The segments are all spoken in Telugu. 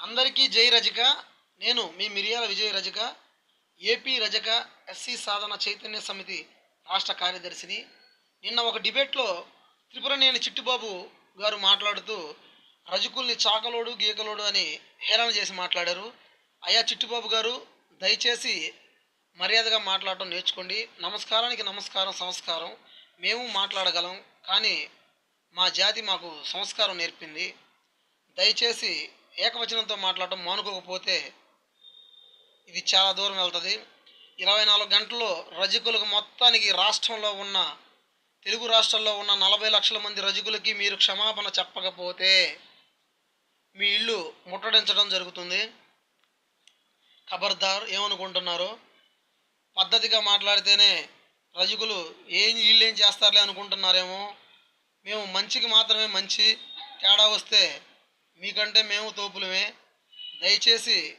అందరికీ జై రజక. నేను మీ మిరియాల విజయ రజక. ఏపీ రజక ఎస్సీ సాధన చైతన్య సమితి రాష్ట్ర కార్యదర్శిని. నిన్న ఒక డిబేట్లో త్రిపురనేని చిట్టుబాబు గారు మాట్లాడుతూ రజకుల్ని చాకలోడు గీకలోడు అని హేళన చేసి మాట్లాడారు. అయ్యా చిట్టుబాబు గారు దయచేసి మర్యాదగా మాట్లాడటం నేర్చుకోండి. నమస్కారానికి నమస్కారం సంస్కారం. మేము మాట్లాడగలం కానీ మా జాతి మాకు సంస్కారం నేర్పింది. దయచేసి ఏకవచనంతో మాట్లాడటం మానుకోకపోతే ఇది చాలా దూరం వెళ్తుంది. ఇరవై నాలుగు గంటల్లో రజకులకు మొత్తానికి రాష్ట్రంలో ఉన్న తెలుగు రాష్ట్రాల్లో ఉన్న నలభై లక్షల మంది రజకులకి మీరు క్షమాపణ చెప్పకపోతే మీ ఇల్లు ముట్టడించడం జరుగుతుంది. ఖబర్దార్ ఏమనుకుంటున్నారు? పద్ధతిగా మాట్లాడితేనే రజకులు ఏం వీళ్ళు ఏం చేస్తారులే అనుకుంటున్నారేమో? మేము మంచికి మాత్రమే మంచి. తేడా వస్తే మీకంటే మేము తోపులమే. దయచేసి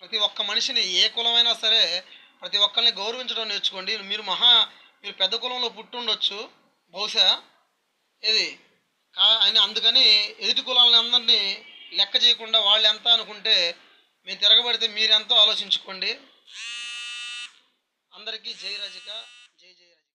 ప్రతి ఒక్క మనిషిని ఏ కులమైనా సరే ప్రతి ఒక్కరిని గౌరవించడం నేర్చుకోండి. మీరు మహా మీరు పెద్ద కులంలో పుట్టుండొచ్చు. బహుశా ఏది? కా అని అందుకని ఎదుటి కులాలని అందరినీ లెక్క చేయకుండా వాళ్ళు ఎంత అనుకుంటే మేము తిరగబడితే మీరెంతో ఆలోచించుకోండి. అందరికీ జై రజిక.